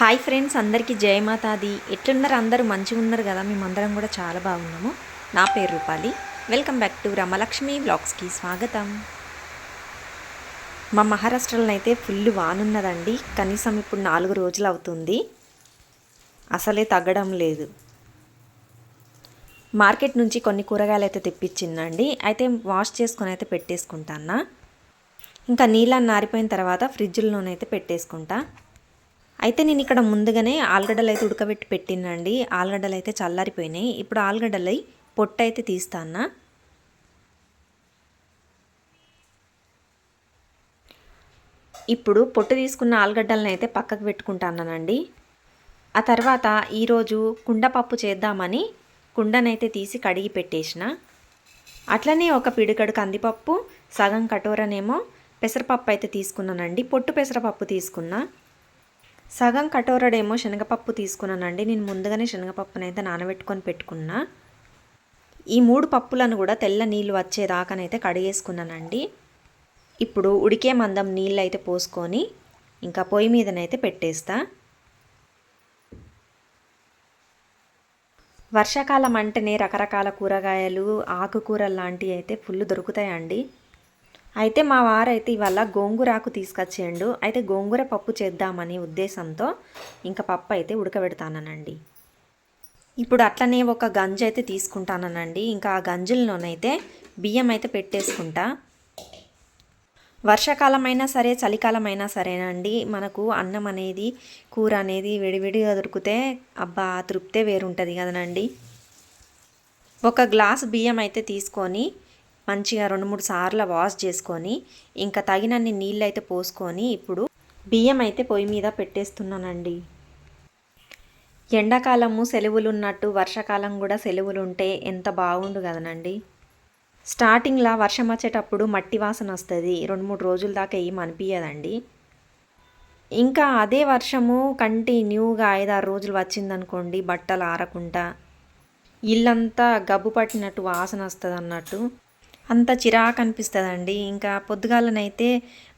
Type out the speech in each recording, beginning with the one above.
Hi friends అందరికీ జయమాతాది. ఎట్లున్నారు అందరూ? మంచిగా ఉన్నారు కదా? మేమందరం కూడా చాలా బాగున్నాము. నా పేరు Rupali. Welcome back to Ramalakshmi వ్లాగ్స్కి స్వాగతం. మా మహారాష్ట్రలో అయితే ఫుల్ వానున్నదండి. కనీసం ఇప్పుడు నాలుగు రోజులు అవుతుంది. అసలే తగ్గడం లేదు. మార్కెట్ నుంచి కొన్ని కూరగాయలు అయితే తెప్పించిందండి. అయితే వాష్ చేసుకొని అయితే పెట్టేసుకుంటానా ఇంకా నీళ్ళని నారిపోయిన తర్వాత ఫ్రిడ్జ్లోనైతే పెట్టేసుకుంటా. అయితే నేను ఇక్కడ ముందుగానే ఆలుగడ్డలు అయితే ఉడకబెట్టి పెట్టినండి. ఆలుగడ్డలు అయితే చల్లారిపోయినాయి. ఇప్పుడు ఆలుగడ్డలు పొట్టు అయితే తీస్తానా ఇప్పుడు పొట్టు తీసుకున్న ఆలుగడ్డలను అయితే పక్కకు పెట్టుకుంటానండి ఆ తర్వాత ఈరోజు కుండపప్పు చేద్దామని కుండనైతే తీసి కడిగి పెట్టేసిన. అట్లనే ఒక పిడికడు కందిపప్పు సగం కటోరనేమో పెసరపప్పు అయితే తీసుకున్నానండి. పొట్టు పెసరపప్పు తీసుకున్నా. సగం కటోరడేమో శనగపప్పు తీసుకున్నానండి. నేను ముందుగానే శనగపప్పునైతే అయితే నానబెట్టుకొని పెట్టుకున్నా. ఈ మూడు పప్పులను కూడా తెల్ల నీళ్ళు వచ్చేదాకానైతే కడిగేసుకున్నానండి. ఇప్పుడు ఉడికే మందం నీళ్ళు అయితే పోసుకొని ఇంకా పొయ్యి మీదనైతే పెట్టేస్తా. వర్షాకాలం అంటేనే రకరకాల కూరగాయలు ఆకుకూరలు లాంటివి అయితే ఫుల్ దొరుకుతాయండి. అయితే మా వారైతే ఇవాళ గోంగూరాకు తీసుకొచ్చేయండు. అయితే గోంగూర పప్పు చేద్దామని ఉద్దేశంతో ఇంకా పప్పు అయితే ఉడకబెడతానండి ఇప్పుడు అట్లనే ఒక గంజి అయితే తీసుకుంటానండి ఇంకా ఆ గంజుల్లోనైతే బియ్యం అయితే పెట్టేసుకుంటా. వర్షాకాలం అయినా సరే చలికాలమైనా సరేనండి. మనకు అన్నం అనేది కూర అనేది విడివిడిగా దొరికితే అబ్బా తృప్తే వేరుంటుంది కదనండి. ఒక గ్లాస్ బియ్యం అయితే తీసుకొని మంచిగా రెండు మూడు సార్లు వాష్ చేసుకొని ఇంకా తగినన్ని నీళ్ళు అయితే పోసుకొని ఇప్పుడు బియ్యం అయితే పొయ్యి మీద పెట్టేస్తున్నానండి. ఎండాకాలము సెలవులు ఉన్నట్టు వర్షాకాలం కూడా సెలవులు ఉంటే ఎంత బాగుండు కదనండి. స్టార్టింగ్లో వర్షం వచ్చేటప్పుడు మట్టి వాసన వస్తుంది రెండు మూడు రోజుల దాకా ఏం అనిపించదండి ఇంకా అదే వర్షము కంటిన్యూగా ఐదారు రోజులు వచ్చిందనుకోండి బట్టలు ఆరకుండా ఇల్లంతా గబ్బు పట్టినట్టు వాసన వస్తుంది అన్నట్టు అంత చిరాకు అనిపిస్తుందండి. ఇంకా పొద్దుగాలనైతే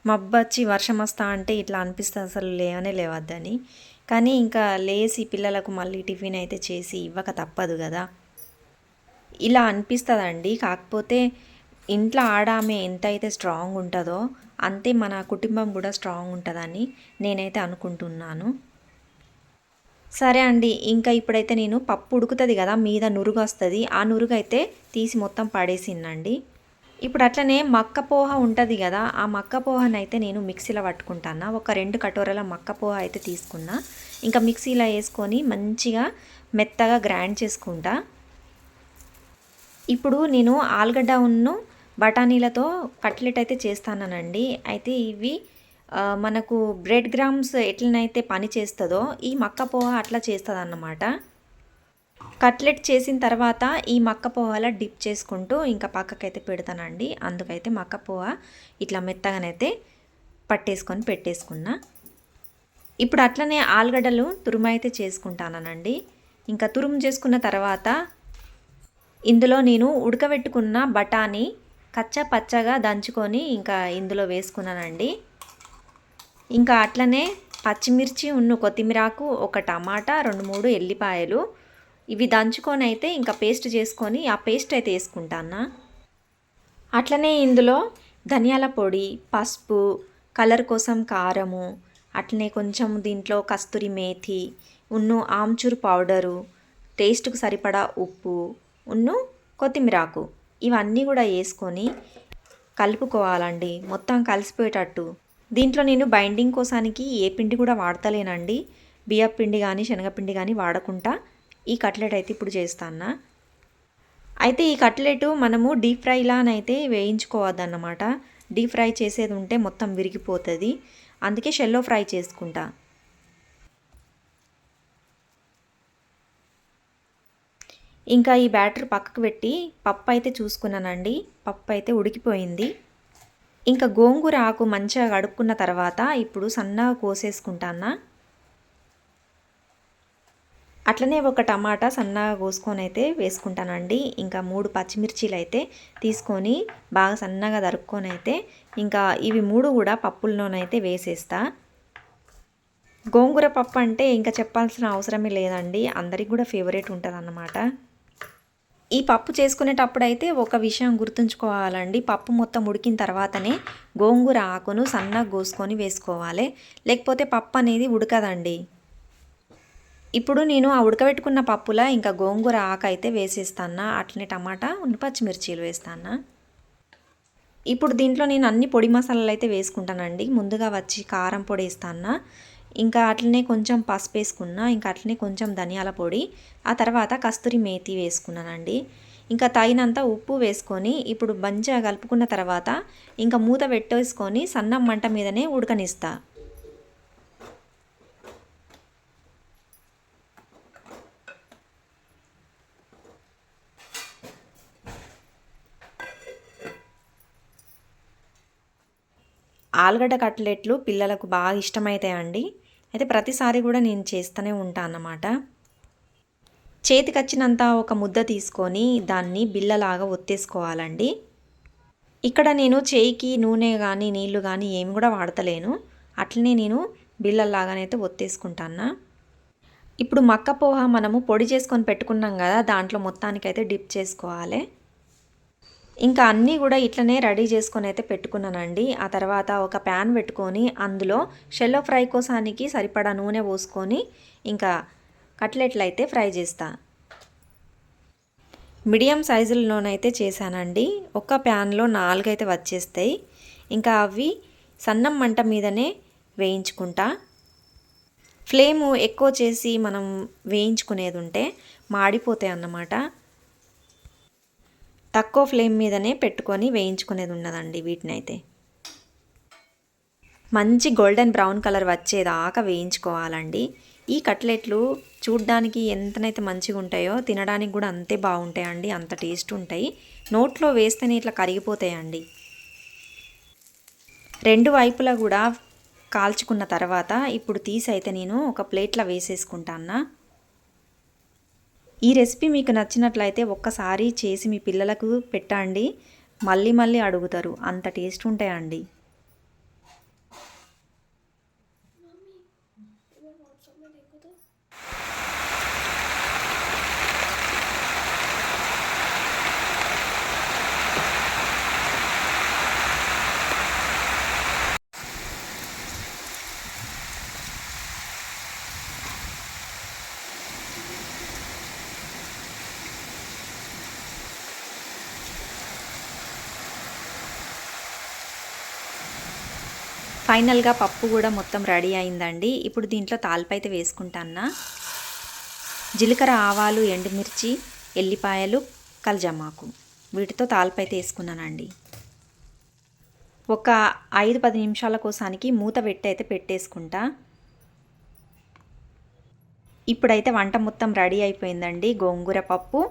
మబ్బచ్చి వర్షం వస్తా అంటే ఇట్లా అనిపిస్తుంది అసలు లేవనే లేవద్దని. కానీ ఇంకా లేచి పిల్లలకు మళ్ళీ టిఫిన్ అయితే చేసి ఇవ్వక తప్పదు కదా. ఇలా అనిపిస్తుందండి. కాకపోతే ఇంట్లో ఆడామే ఎంత అయితే స్ట్రాంగ్ ఉంటుందో అంతే మన కుటుంబం కూడా స్ట్రాంగ్ ఉంటుందని నేనైతే అనుకుంటున్నాను. సరే అండి. ఇంకా ఇప్పుడైతే నేను పప్పు ఉడుకుతుంది కదా మీద నురుగు వస్తుంది ఆ నురుగు అయితే తీసి మొత్తం పడేసిందండి ఇప్పుడు అట్లనే మక్క పోహ ఉంటుంది కదా ఆ మక్క పోహనైతే నేను మిక్సీలో పట్టుకుంటాను. ఒక రెండు కటోరల మక్క పోహ అయితే తీసుకున్నా. ఇంకా మిక్సీలో వేసుకొని మంచిగా మెత్తగా గ్రైండ్ చేసుకుంటా. ఇప్పుడు నేను ఆలుగడ్డ ఉన్ను బఠానీలతో కట్లెట్ అయితే చేస్తానండి అయితే ఇవి మనకు బ్రెడ్ గ్రామ్స్ ఎట్లనైతే పని చేస్తుందో ఈ మక్క పోహ అట్లా చేస్తుంది అన్నమాట కట్లెట్ చేసిన తర్వాత ఈ మక్కపోవాల డిప్ చేసుకుంటూ ఇంకా పక్కకైతే పెడతానండి. అందుకైతే మక్కపోవ ఇట్లా మెత్తగానైతే పట్టేసుకొని పెట్టేసుకున్నా. ఇప్పుడు అట్లనే ఆలుగడ్డలు తురుము అయితే చేసుకుంటానండి. ఇంకా తురుము చేసుకున్న తర్వాత ఇందులో నేను ఉడకబెట్టుకున్న బఠానీ కచ్చా పచ్చగా దంచుకొని ఇంకా ఇందులో వేసుకున్నానండి. ఇంకా అట్లనే పచ్చిమిర్చి ఉన్న కొత్తిమీరాకు ఒక టమాటా రెండు మూడు ఎల్లిపాయలు ఇవి దంచుకొని అయితే ఇంకా పేస్ట్ చేసుకొని ఆ పేస్ట్ అయితే వేసుకుంటాను అట్లనే ఇందులో ధనియాల పొడి పసుపు కలర్ కోసం కారము అట్లనే కొంచెం దీంట్లో కస్తూరి మేథి ఉన్ను ఆమ్చూర్ పౌడరు టేస్ట్కు సరిపడా ఉప్పు ఉన్ను కొత్తిమీరాకు ఇవన్నీ కూడా వేసుకొని కలుపుకోవాలండి. మొత్తం కలిసిపోయేటట్టు. దీంట్లో నేను బైండింగ్ కోసానికి ఏ పిండి కూడా వాడతలేనండి. బియ్యపిండి కానీ శనగపిండి కానీ వాడకుండా ఈ కట్లెట్ అయితే ఇప్పుడు చేస్తాను అయితే ఈ కట్లెట్ మనము డీప్ ఫ్రైలానైతే వేయించుకోవద్దన్నమాట. డీప్ ఫ్రై చేసేది ఉంటే మొత్తం విరిగిపోతుంది. అందుకే షెల్లో ఫ్రై చేసుకుంటా. ఇంకా ఈ బ్యాటర్ పక్కకు పెట్టి పప్పు అయితే చూసుకున్నానండి. పప్పు అయితే ఉడికిపోయింది. ఇంకా గోంగూర ఆకు మంచిగా కడుక్కున్న తర్వాత ఇప్పుడు సన్నగా కోసేసుకుంటానా అట్లనే ఒక టమాటా సన్నగా కోసుకొని అయితే వేసుకుంటానండి. ఇంకా మూడు పచ్చిమిర్చీలు అయితే తీసుకొని బాగా సన్నగా దరుక్కొని అయితే ఇంకా ఇవి మూడు కూడా పప్పుల్లోనైతే వేసేస్తా. గోంగూర పప్పు అంటే ఇంకా చెప్పాల్సిన అవసరమే లేదండి. అందరికి కూడా ఫేవరెట్ ఉంటుంది అన్నమాట ఈ పప్పు చేసుకునేటప్పుడు అయితే ఒక విషయం గుర్తుంచుకోవాలండి. పప్పు మొత్తం ఉడికిన తర్వాతనే గోంగూర ఆకును సన్నగా కోసుకొని వేసుకోవాలి. లేకపోతే పప్పు అనేది ఉడకదండి. ఇప్పుడు నేను ఆ ఉడకబెట్టుకున్న పప్పులా ఇంకా గోంగూర ఆకు అయితే వేసేస్తాను అట్లనే టమాటా పచ్చిమిర్చీలు వేస్తాను ఇప్పుడు దీంట్లో నేను అన్ని పొడి మసాలాలు అయితే వేసుకుంటానండి. ముందుగా వచ్చి కారం పొడి వేస్తాను ఇంకా అట్లనే కొంచెం పసుపు వేసుకున్నా. ఇంకా అట్లనే కొంచెం ధనియాల పొడి. ఆ తర్వాత కస్తూరి మేతి వేసుకున్నానండి. ఇంకా తగినంత ఉప్పు వేసుకొని ఇప్పుడు మంచిగా కలుపుకున్న తర్వాత ఇంకా మూత పెట్టేసుకొని సన్నం మంట మీదనే ఉడకనిస్తాను ఆలుగడ్డ కట్లెట్లు పిల్లలకు బాగా ఇష్టమవుతాయండి అయితే ప్రతిసారి కూడా నేను చేస్తూనే ఉంటాను అన్నమాట. చేతికి వచ్చినంత ఒక ముద్ద తీసుకొని దాన్ని బిల్లలాగా ఒత్తేసుకోవాలండి. ఇక్కడ నేను చేయికి నూనె కానీ నీళ్ళు కానీ ఏమి కూడా వాడతలేను. అట్లనే నేను బిల్లలాగానైతే ఒత్తేసుకుంటాను ఇప్పుడు మక్క పోహ మనము పొడి చేసుకొని పెట్టుకున్నాం కదా దాంట్లో మొత్తానికైతే డిప్ చేసుకోవాలి. ఇంకా అన్నీ కూడా ఇట్లనే రెడీ చేసుకొని అయితే పెట్టుకున్నానండి. ఆ తర్వాత ఒక ప్యాన్ పెట్టుకొని అందులో షెల్లో ఫ్రై కోసానికి సరిపడా నూనె పోసుకొని ఇంకా కట్లెట్లు అయితే ఫ్రై చేస్తా. మీడియం సైజులోనైతే చేశానండి. ఒక ప్యాన్లో నాలుగైతే వచ్చేస్తాయి. ఇంకా అవి సన్నం మంట మీదనే వేయించుకుంటా. ఫ్లేము ఎక్కువ చేసి మనం వేయించుకునేది ఉంటే మాడిపోతాయి అన్నమాట. తక్కువ ఫ్లేమ్ మీదనే పెట్టుకొని వేయించుకునేది ఉన్నదండి వీటిని అయితే మంచి గోల్డెన్ బ్రౌన్ కలర్ వచ్చేదాకా వేయించుకోవాలండి. ఈ కట్లెట్లు చూడ్డానికి ఎంతనైతే మంచిగా ఉంటాయో తినడానికి కూడా అంతే బాగుంటాయండి అంత టేస్ట్ ఉంటాయి. నోట్లో వేస్తేనే ఇట్లా కరిగిపోతాయండి. రెండు వైపులా కూడా కాల్చుకున్న తర్వాత ఇప్పుడు తీసి అయితే నేను ఒక ప్లేట్లో వేసేసుకుంటాను ఈ రెసిపీ మీకు నచ్చినట్లయితే ఒక్కసారి చేసి మీ పిల్లలకు పెట్టండి. మళ్ళీ మళ్ళీ అడుగుతారు. అంత టేస్ట్ ఉంటాయండి. ఫైనల్గా పప్పు కూడా మొత్తం రెడీ అయిందండి. ఇప్పుడు దీంట్లో తాలిపైతే అయితే వేసుకుంటానా జీలకర్ర ఆవాలు ఎండుమిర్చి ఎల్లిపాయలు కలజమాకు. వీటితో తాలిపైతే అయితే వేసుకున్నానండి. ఒక ఐదు పది నిమిషాల కోసానికి మూత పెట్టి అయితే పెట్టేసుకుంటా. ఇప్పుడైతే వంట మొత్తం రెడీ అయిపోయిందండి. గోంగూర పప్పు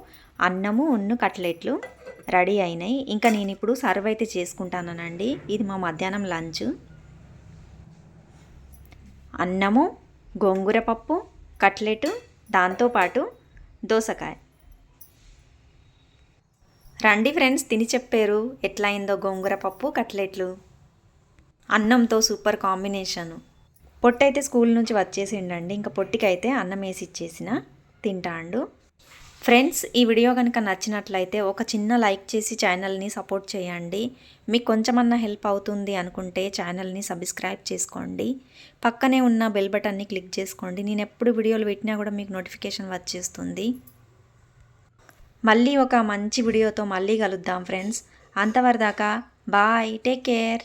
అన్నము ఉన్ను కట్లెట్లు రెడీ అయినాయి. ఇంకా నేను ఇప్పుడు సర్వ్ అయితే చేసుకుంటానండి ఇది మా మధ్యాహ్నం లంచ్. అన్నము గోంగూర పప్పు కట్లెటు దాంతోపాటు దోసకాయ. రండి ఫ్రెండ్స్ తిని చెప్పారు. ఎట్లా అయిందో గోంగూర పప్పు కట్లెట్లు? అన్నంతో సూపర్ కాంబినేషను. పొట్టయితే స్కూల్ నుంచి వచ్చేసిండండి. ఇంకా పొట్టికైతే అన్నం వేసి ఇచ్చేసిన. తింటాండు. ఫ్రెండ్స్ ఈ వీడియో కనుక నచ్చినట్లయితే ఒక చిన్న లైక్ చేసి ఛానల్ని సపోర్ట్ చేయండి. మీకు కొంచెమన్నా హెల్ప్ అవుతుంది అనుకుంటే ఛానల్ని సబ్స్క్రైబ్ చేసుకోండి. పక్కనే ఉన్న బెల్ బటన్ని క్లిక్ చేసుకోండి. నేను ఎప్పుడు వీడియోలు పెట్టినా కూడా మీకు నోటిఫికేషన్ వచ్చేస్తుంది. మళ్ళీ ఒక మంచి వీడియోతో మళ్ళీ కలుద్దాం ఫ్రెండ్స్. అంతవరదాకా బాయ్ టేక్ కేర్.